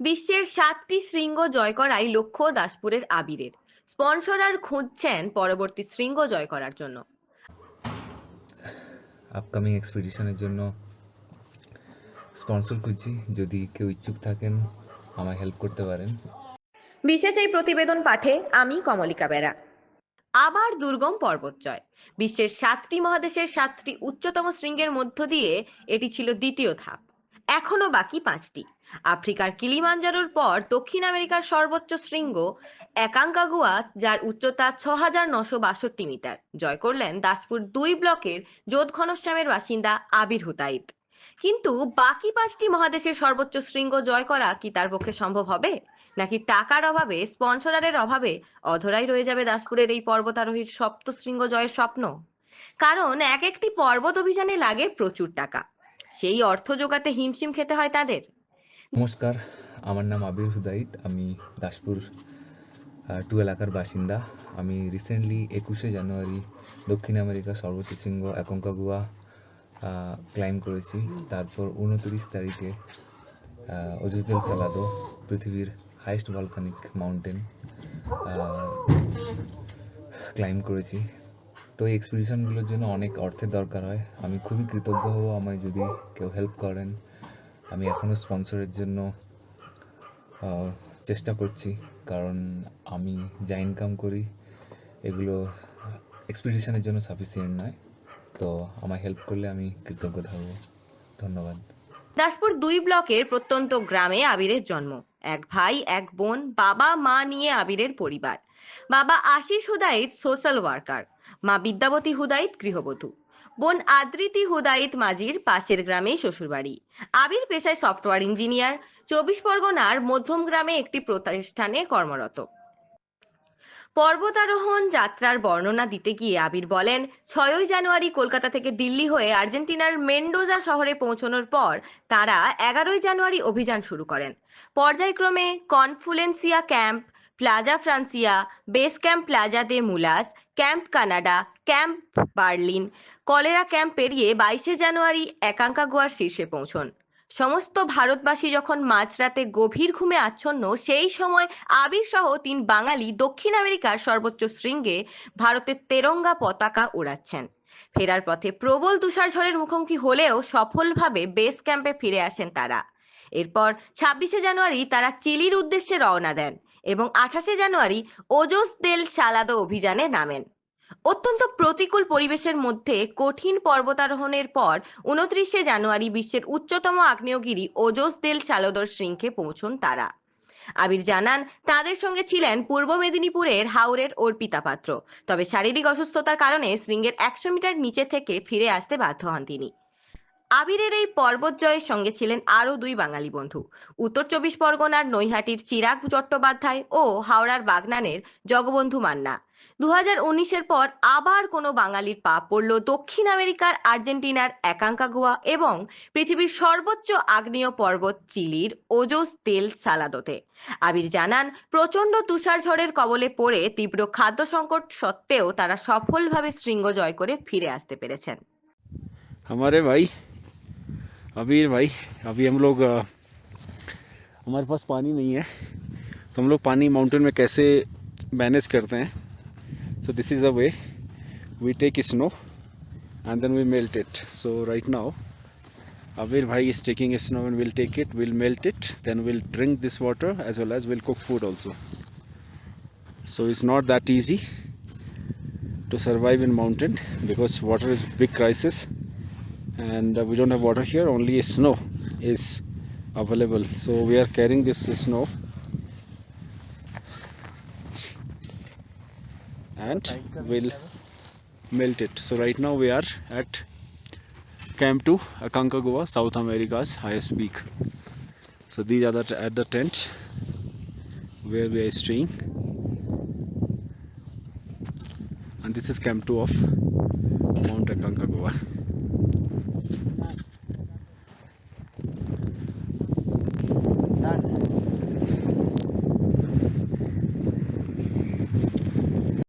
বিশ্বের সাতটি শৃঙ্গ জয় করাই লক্ষ্য দাসপুরের আবিরের। স্পন্সর আর খুঁজছেন পরবর্তী শৃঙ্গ জয় করার জন্য। আপকামিং এক্সপিডিশনের জন্য স্পন্সর খুঁজছি। যদি কেউ ইচ্ছুক থাকেন আমায় হেল্প করতে পারেন। বিশেষ এই প্রতিবেদন পাঠে আমি কমলিকা বেরা। আবার দুর্গম পর্বতচয় বিশ্বের সাতটি মহাদেশের সাতটি উচ্চতম শৃঙ্গের মধ্য দিয়ে এটি ছিল দ্বিতীয় ধাপ। এখনও বাকি পাঁচটি। আফ্রিকার কিলিমাঞ্জারোর পর দক্ষিণ আমেরিকার সর্বোচ্চ শৃঙ্গ একাঙ্কাগুয়া, যার উচ্চতা ছ হাজার নশো বাষট্টি মিটার। জয় করলেন দাসপুর দুই ব্লকের যোধ ঘনশ্যামের বাসিন্দা আবির হুতাইত কিন্তু বাকি পাঁচটি মহাদেশের সর্বোচ্চ শৃঙ্গ জয় করা কি তার পক্ষে সম্ভব হবে? নাকি টাকার অভাবে স্পন্সরারের অভাবে অধরাই রয়ে যাবে দাসপুরের এই পর্বতারোহীর সপ্ত শৃঙ্গ জয়ের স্বপ্ন? কারণ এক একটি পর্বত অভিযানে লাগে প্রচুর টাকা। সেই অর্থ জোগাতে হিমশিম খেতে হয় তাদের। নমস্কার, আমার নাম আবির হুদাইত, আমি দাসপুর টু এলাকার বাসিন্দা। আমি রিসেন্টলি একুশে জানুয়ারি দক্ষিণ আমেরিকা সর্বোচ্চ শৃঙ্গ একঙ্কাগুয়া ক্লাইম করেছি। তারপর উনত্রিশ তারিখে অজুজেল সালাদো, পৃথিবীর হাইস্ট ভলকানিক মাউন্টেন ক্লাইম করেছি। তো এই এক্সপিডিশনগুলোর জন্য অনেক অর্থের দরকার হয়। আমি খুবই কৃতজ্ঞ হব আমায় যদি কেউ হেল্প করেন। আমি এখনও স্পন্সরের জন্য চেষ্টা করছি। কারণ আমি যা ইনকাম করি, এগুলো এক্সপিডিশনের জন্য সাফিসিয়েন্ট নয়। তো আমায় হেল্প করলে আমি কৃতজ্ঞ থাকব। ধন্যবাদ। দাসপুর দুই ব্লকের প্রত্যন্ত গ্রামে আবিরের জন্ম। এক ভাই, এক বোন, বাবা, মা নিয়ে আবিরের পরিবার। বাবা আশিস হুদাইত সোশ্যাল ওয়ার্কার মা বিদ্যাবতী হুদাইত গৃহবধূ। বোন আদ্রিতি হুদাইত মাঝির পাশের গ্রামেই শ্বশুরবাড়ি। আবির পেশায় সফটওয়্যার ইঞ্জিনিয়ার। চব্বিশ পরগনার মধ্যম গ্রামে একটি প্রতিষ্ঠানে কর্মরত। পর্বতারোহণ যাত্রার বর্ণনা দিতে গিয়ে আবির বলেন, ছয়ই জানুয়ারি কলকাতা থেকে দিল্লি হয়ে আর্জেন্টিনার মেন্ডোজা শহরে পৌঁছানোর পর তারা এগারোই জানুয়ারি অভিযান শুরু করেন। পর্যায়ক্রমে Confluencia camp Plaza Francia base camp Plaza de Mulas camp Canada camp Berlin Colera camp পেরিয়ে বাইশে জানুয়ারি একাঙ্কা গোয়ার শীর্ষে পৌঁছন। সমস্ত ভারতবাসী যখন মাঝরাতে গভীর ঘুমে আচ্ছন্ন, সেই সময় আবির সহ তিন বাঙালি দক্ষিণ আমেরিকার সর্বোচ্চ শৃঙ্গে ভারতের তেরঙ্গা পতাকা উড়াচ্ছেন। ফেরার পথে প্রবল তুষারঝড়ের মুখোমুখি হলেও সফলভাবে বেস ক্যাম্পে ফিরে আসেন তারা। এরপর ছাব্বিশে জানুয়ারি তারা চিলির উদ্দেশ্যে রওনা দেন। এবং আঠাশে জানুয়ারি ওজোস দেল সালাদো অভিযানে নামেন। অত্যন্ত প্রতিকূল পরিবেশের মধ্যে কঠিন পর্বতারোহণের পর উনত্রিশে জানুয়ারি বিশ্বের উচ্চতম আগ্নেয়গিরি ওজোস দেল সালোদর শৃঙ্খে পৌঁছন তারা। আবির জানান, তাদের সঙ্গে ছিলেন পূর্ব মেদিনীপুরের হাওরের অর্পিতা পাত্র। তবে শারীরিক অসুস্থতার কারণে শৃঙ্গের একশো মিটার নিচে থেকে ফিরে আসতে বাধ্য হন তিনি। আবিরের এই পর্বত জয়ের সঙ্গে ছিলেন আরও দুই বাঙালি বন্ধু। উত্তর চব্বিশ পরগনার নৈহাটির চিরাগ চট্টোপাধ্যায় ও হাওড়ার বাগনানের জগবন্ধু মান্না। দু হাজার উনিশের পর আবার কোনো বাঙালির পা পড়ল দক্ষিণ আমেরিকার আর্জেন্টিনার একাঙ্কা গুয়া এবং পৃথিবীর সর্বোচ্চ আগ্নেয় পর্বত চিলির ওজোস তেল সালাদতে। আবির জানান, প্রচণ্ড তুষার ঝড়ের কবলে পড়ে তীব্র খাদ্য সংকট সত্ত্বেও তারা সফলভাবে শৃঙ্গ জয় করে ফিরে আসতে পেরেছেন। আমারে ভাই अभी भाई, अभी हम लोग हमारे पास पानी नहीं है तो हम लोग पानी माउंटेन में कैसे मैनेज करते हैं? So this is a way we take snow and then we melt it so right now Abir भाई is taking snow and will take it will melt it then will drink this water as well as will cook food also so it's not that easy to survive in mountain because water is big crisis and uh, we don't have water here only snow is available. So we are carrying this snow. And we'll melt it. So right now we are at camp 2 aconcagua south america's highest peak. So these are the at the tent where we are staying. And this is camp 2 of mount aconcagua Done.